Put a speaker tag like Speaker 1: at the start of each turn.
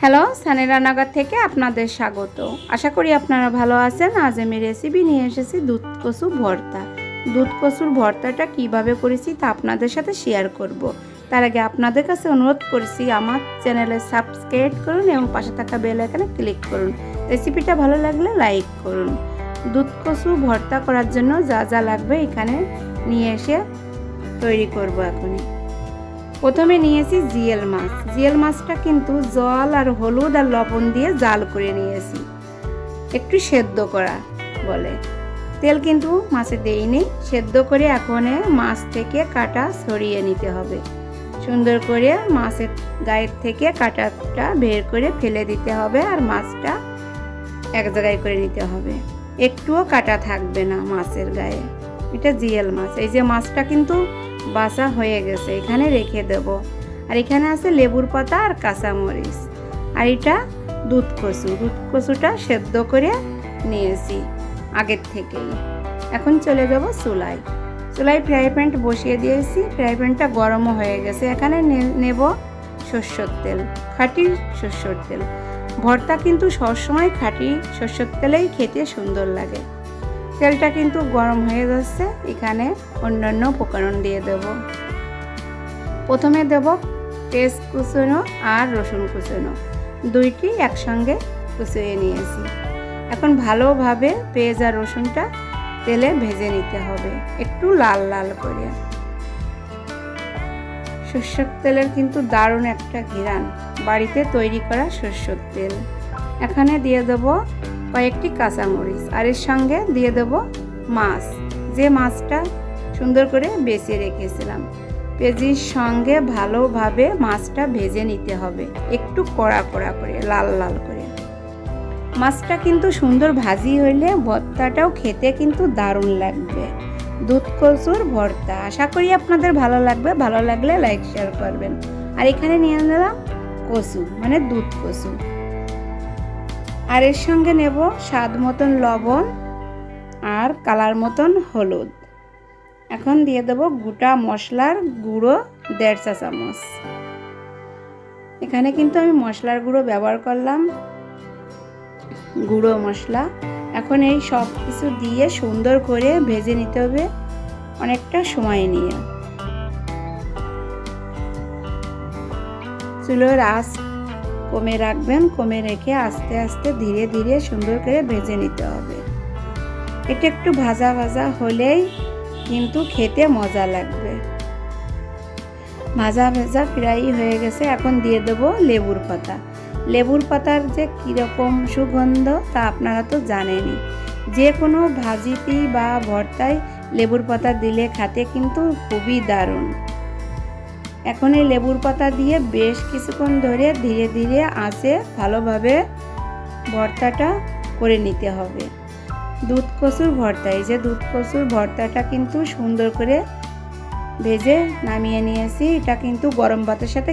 Speaker 1: Hello, Sunny রান্নাঘর থেকে আপনাদের স্বাগত। আশা করি আপনারা ভালো আছেন। আজ আমি রেসিপি নিয়ে এসেছি দুধ কচু ভর্তা। দুধ কচুর ভর্তাটা কীভাবে করেছি তা আপনাদের সাথে শেয়ার করব। তার আগে আপনাদের কাছে অনুরোধ করছি, আমার চ্যানেলে সাবস্ক্রাইব করুন এবং পাশে থাকা বেল আইকনে ক্লিক করুন। রেসিপিটা ভালো লাগলে লাইক করুন। দুধ কচু ভর্তা করার জন্য যা যা লাগবে এখানে নিয়ে এসে তৈরি করব এখনই। প্রথমে নিয়েছি জিয়েল মাছ। জিয়েল মাছটা কিন্তু জল আর হলুদ আর লবণ দিয়ে জাল করে নিয়েছি। একটু সেদ্ধ করা বলে। তেল কিন্তু মাছে দেইনি। সেদ্ধ করে এখন মাছ থেকে কাটা সরিয়ে নিতে হবে। সুন্দর করে মাছের গায়ের থেকে কাটাটা বের করে ফেলে দিতে হবে আর মাছটা এক জায়গায় করে নিতে হবে। একটুও কাটা থাকবে না মাছের গায়ে। এটা জিয়েল মাছ। এই যে মাছটা কিন্তু বাসা হয়ে গেছে, এখানে রেখে দেব। আর এখানে আছে লেবুর পাতা আর কাঁচামরিচ। আর এটা দুধ কচু, দুধ কচুটা সেদ্ধ করে নিয়েছি আগের থেকেই। এখন চলে যাব চুলায়। চুলায় ফ্রাই প্যান্ট বসিয়ে দিয়েছি, ফ্রাই প্যানটা গরমও হয়ে গেছে। এখানে নেব সর্ষের তেল, খাঁটি সর্ষের তেল। ভর্তা কিন্তু সবসময় খাঁটি সর্ষের তেলেই খেতে সুন্দর লাগে। তেলটা কিন্তু গরম হয়ে যাচ্ছে। এখানে অন্যান্য উপকরণ দিয়ে দেব। প্রথমে দেব পেস্ট কুচনো আর রসুন কুচনো। দুইটি একসঙ্গে কুচিয়ে নিয়েছি। এখন ভালোভাবে পেঁয়াজ আর রসুনটা তেলে ভেজে নিতে হবে, একটু লাল লাল করে। সর্ষের তেলের কিন্তু দারুণ একটা ঘিরান, বাড়িতে তৈরি করা সর্ষের তেল। এখানে দিয়ে দেব কয়েকটি কাঁচামরিচ আর এর সঙ্গে দিয়ে দেব মাছ। যে মাছটা সুন্দর করে বেছে রেখেছিলাম। পেঁয়াজির সঙ্গে ভালোভাবে মাছটা ভেজে নিতে হবে। একটু কড়া কড়া করে, লাল লাল করে। মাছটা কিন্তু সুন্দর ভাজি হইলে ভর্তাটাও খেতে কিন্তু দারুণ লাগবে। দুধ কচুর ভর্তা। আশা করি আপনাদের ভালো লাগবে। ভালো লাগলে লাইক, শেয়ার করবেন। আর এখানে নিয়ে নিলাম কচু মানে দুধ কচু। আর এর সঙ্গে নেব স্বাদ মতন লবণ আর কালার মতন হলুদ। এখন দিয়ে দেবো গোটা মশলার গুঁড়ো দেড় চা চামচ। এখানে কিন্তু আমি মশলার গুঁড়ো ব্যবহার করলাম। গুঁড়ো মশলা। এখন এই সব কিছু দিয়ে সুন্দর করে ভেজে নিতে হবে অনেকটা সময় নিয়ে। চুলোর আঁচ কমে রাখবেন, কমে রেখে আস্তে আস্তে ধীরে ধীরে সুন্দর করে ভেজে নিতে হবে। এটা একটু ভাজা ভাজা হলেই কিন্তু খেতে মজা লাগবে। ভাজা ভাজা ফ্রাই হয়ে গেছে, এখন দিয়ে দেবো লেবুর পাতা। লেবুর পাতার যে কীরকম সুগন্ধ তা আপনারা তো জানেনই। যে কোনো ভাজিতেই বা ভর্তায় লেবুর পাতা দিলে খাতে কিন্তু খুবই দারুণ। এখন এই লেবুর পাতা দিয়ে বেশ কিছুক্ষণ ধরে ধীরে ধীরে আঁচে ভালোভাবে ভর্তাটা করে নিতে হবে। দুধ কচুর ভর্তা, এই যে দুধ কচুর ভর্তাটা কিন্তু সুন্দর করে ভেজে নামিয়ে নিয়েছি। এটা কিন্তু গরম ভাতের সাথে